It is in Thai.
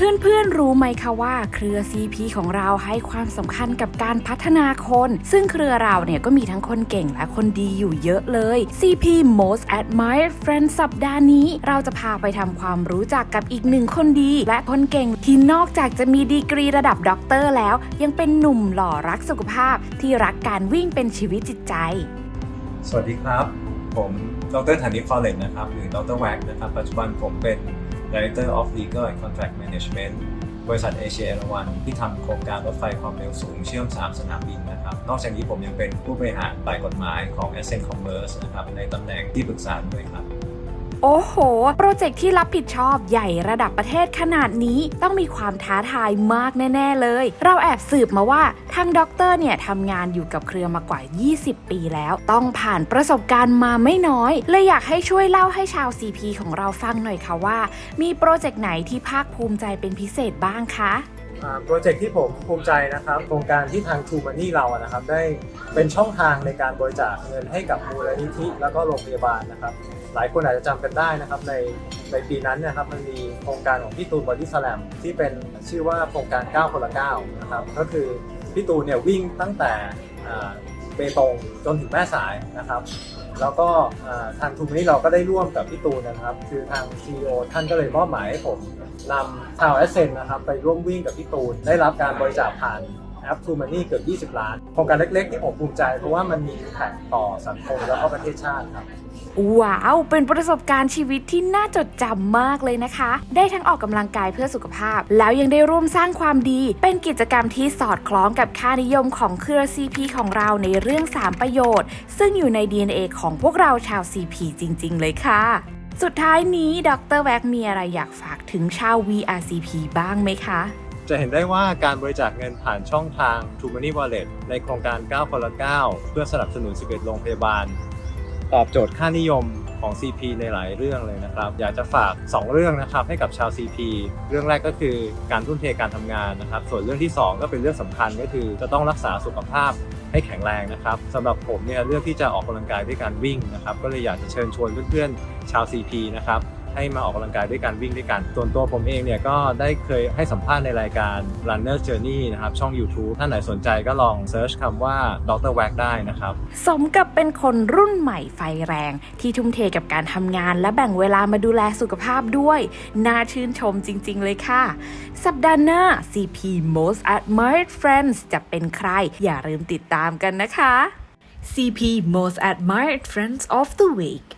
เพื่อนๆรู้ไหมคะว่าเครือ CP ของเราให้ความสำคัญกับการพัฒนาคน ซึ่งเครือเราเนี่ยก็มีทั้งคนเก่งและคนดีอยู่เยอะเลย CP Most Admired Friend สัปดาห์นี้ เราจะพาไปทำความรู้จักกับอีกหนึ่งคนดี และคนเก่งที่นอกจากจะมีดีกรีระดับด็อกเตอร์แล้ว ยังเป็นหนุ่มหล่อรักสุขภาพ ที่รักการวิ่งเป็นชีวิตจิตใจ สวัสดีครับ ผมดรธานิฟอเรนนะครับหรือดรแว็กนะครับ ปัจจุบันผมเป็น Director of Legal and Contract Management บริษัทเอเชียเอราวันที่ทำโครงการรถไฟความเร็วสูงเชื่อม 3 สนามบินนะครับ นอกจากนี้ผมยังเป็นผู้บริหารฝ่ายกฎหมายของ Ascent Commerce นะครับในตำแหน่งที่ปรึกษาด้วยครับ โอ้โห โปรเจกต์ที่รับผิดชอบใหญ่ระดับประเทศขนาดนี้ต้องมีความท้าทายมากแน่ ๆ เลย เราแอบสืบมาว่าทางด็อกเตอร์เนี่ยทำงานอยู่กับเครือมากว่า 20 ปีแล้ว ต้องผ่านประสบการณ์มาไม่น้อย เลยอยากให้ช่วยเล่าให้ชาว CP ของเราฟังหน่อยค่ะว่า มีโปรเจกต์ไหนที่ภาคภูมิใจเป็นพิเศษบ้างคะ โปรเจกต์ที่ผมภูมิใจนะครับโครงการที่ทาง True Money เราอะนะครับได้เป็นช่องทางในการบริจาคเงินให้กับมูลนิธิแล้วก็โรงพยาบาลนะครับ หลายคนอาจจะจำกันได้นะครับในในปีนั้นนะครับมันมีโครงการของพี่ตูนบอดี้สแลมที่เป็นชื่อว่าโครงการ 9 คนละ 9 นะครับก็คือพี่ตูนเนี่ยวิ่งตั้งแต่ เบตงจนถึงแม่สายนะครับ แล้วก็ทางทูมี่เราก็ได้ร่วมกับพี่ตูนนะครับ คือทาง CEO ท่านก็เลยมอบหมายให้ผมนำชาวแอสเซนนะครับ ไปร่วมวิ่งกับพี่ตูนได้รับการบริจาคผ่าน แอป True Money เกือบ 20 ล้านโครงการเล็กๆที่ผมภูมิใจ เพราะว่ามันมีแผต่อสังคมแล้วก็ประเทศชาติครับ ว้าว เป็นประสบการณ์ชีวิตที่น่าจดจำมากเลยนะคะ ได้ทั้งออกกำลังกายเพื่อสุขภาพ แล้วยังได้ร่วมสร้างความดี เป็นกิจกรรมที่สอดคล้องกับค่านิยมของเครือ CP ของเราในเรื่อง 3 ประโยชน์ ซึ่งอยู่ใน DNA ของพวกเราชาว CP จริง ๆ เลยค่ะสุดท้ายนี้ ดรแว็กมีอะไรอยากฝากถึงชาว VRCP บ้างไหมคะ จะเห็นได้ว่าการบริจาคเงินผ่านช่องทาง True Money Wallet ในโครงการ 9 คนละ 9 เพื่อสนับสนุน 11 โรงพยาบาล ตอบโจทย์ค่านิยมของ CP ในหลายเรื่องเลยนะครับ อยากจะฝาก 2 เรื่องนะครับให้กับชาว CP เรื่องแรกก็คือการทุ่มเทการทำงานนะครับ ส่วนเรื่องที่ 2 ก็เป็นเรื่องสำคัญก็คือจะต้องรักษาสุขภาพให้แข็งแรงนะครับสำหรับผมเนี่ยเลือกที่จะออกกำลังกายด้วยการวิ่งนะครับ ก็เลยอยากจะเชิญชวนเพื่อนๆชาว CP นะครับ ให้มาออกกำลังกายด้วยการวิ่งด้วยกันส่วนตัวผมเองเนี่ยก็ได้เคยให้สัมภาษณ์ในรายการ Runner Journey นะครับ ช่อง YouTube ท่านไหนสนใจก็ลองเซิร์ชคำว่า Dr. w a g ได้นะครับ สมกับเป็นคนรุ่นใหม่ไฟแรง ที่ทุ่มเทกับการทำงาน และแบ่งเวลามาดูแลสุขภาพด้วย น่าชื่นชมจริง ๆ เลยค่ะ สัปดาห์หน้า CP Most Admired Friends จะเป็นใคร อย่าลืมติดตามกันนะคะ CP Most Admired Friends of the Week